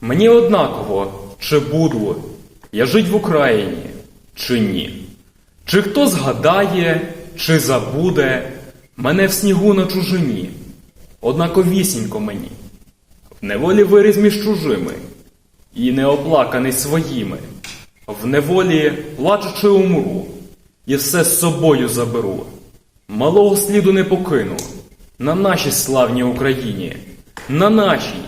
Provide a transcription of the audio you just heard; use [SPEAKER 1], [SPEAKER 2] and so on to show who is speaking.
[SPEAKER 1] Мені однаково, чи буду я жить в Україні, чи ні. Чи хто згадає, чи забуде мене в снігу на чужині, однаковісінько мені, в неволі виріс між чужими, і не оплаканий своїми, в неволі плачучи умру, і все з собою заберу. Малого сліду не покину на нашій славній Україні, на нашій,